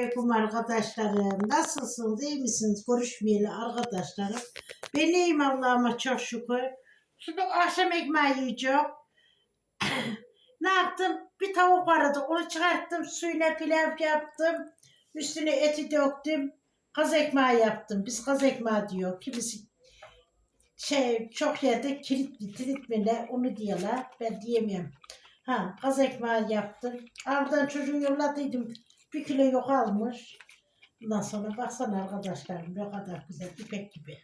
Selamünaleyküm arkadaşlarım. Nasılsınız? iyi misiniz? Görüşmeyeli arkadaşlarım. Ben iyiyim Allah'ıma çok şükür. Şimdi akşam ekmeği yiyeceğim. ne yaptım? Bir tavuk vardı. Onu çıkarttım. Suyuna pilav yaptım. Üstüne eti döktüm. Kaz ekmeği yaptım. Biz kaz ekmeği diyor. Kimisi şey çok yerde kilitli, kilit mi ne onu diyorlar. Ben diyemiyorum. Ha, kaz ekmeği yaptım. Oradan çocuğu yolladıydım. Bir kilo yok almış. Ondan sonra baksana arkadaşlarım ne kadar güzel ipek gibi.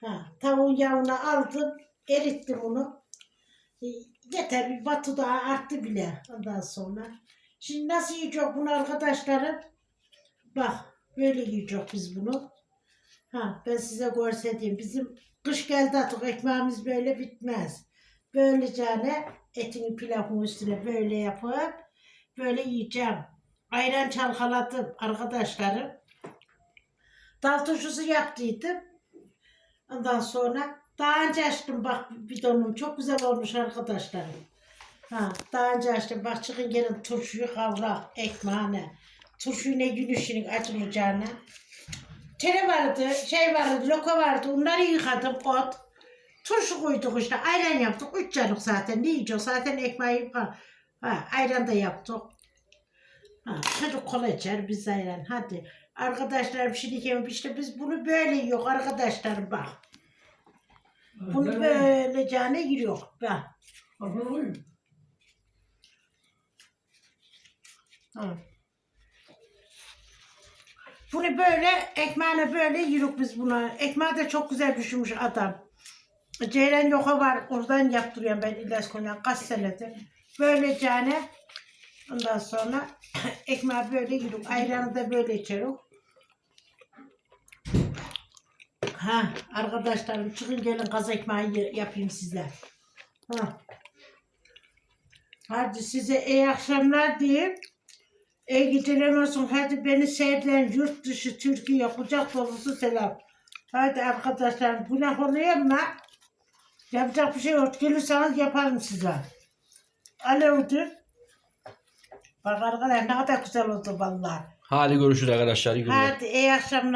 Ha, tavuğun yağını aldım. Erittim onu. E, Yeter bir batı daha arttı bile ondan sonra. Şimdi nasıl yiyecek bunu arkadaşlarım? Bak böyle yiyecek biz bunu. Ha, ben size göstereyim. Bizim kış geldi artık ekmeğimiz böyle bitmez. Böylece etini pilavın üstüne böyle yapıp böyle yiyeceğim. Ayran çalkaladım arkadaşlarım. Dal turşusu yaptıydım. Ondan sonra daha önce açtım bak bidonum çok güzel olmuş arkadaşlarım. Ha, daha önce açtım bak çıkın gelin turşuyu kavrak ekmeğine. Turşuyu ne gün işinin açılacağına. Tere vardı, şey vardı, loka vardı. Onları yıkadım ot. Turşu koyduk işte, ayran yaptık. Üç canık zaten. Ne yiyeceğiz? Zaten ekmeği ha, ha, ayran da yaptık. Ha, çocuk kola içer, biz ayran. Hadi. Arkadaşlarım şimdi işte biz bunu böyle yiyoruz arkadaşlarım bak. Bunu böyle cane yürüyor. Bak. Ha. Bunu böyle ekmeğine böyle yürük biz buna. Ekmeği de çok güzel pişirmiş adam. Ceylan yoka var. Oradan yaptırıyorum ben İlyas Konya kaç senedir. Böyle cane. Ondan sonra ekmeği böyle yürük. Ayranı da böyle içerim. Ha arkadaşlarım çıkın gelin kaz ekmeği yapayım size. Ha. Hadi size iyi akşamlar diyeyim. İyi geceler olsun. Hadi beni seyreden yurt dışı Türkiye kucak dolusu selam. Hadi arkadaşlar günah oluyor ama yapacak bir şey yok. Gelirseniz yaparım size. Alo'dur. Bak arkadaşlar ne kadar güzel oldu vallahi. Hadi görüşürüz arkadaşlar. iyi günler. Hadi iyi akşamlar.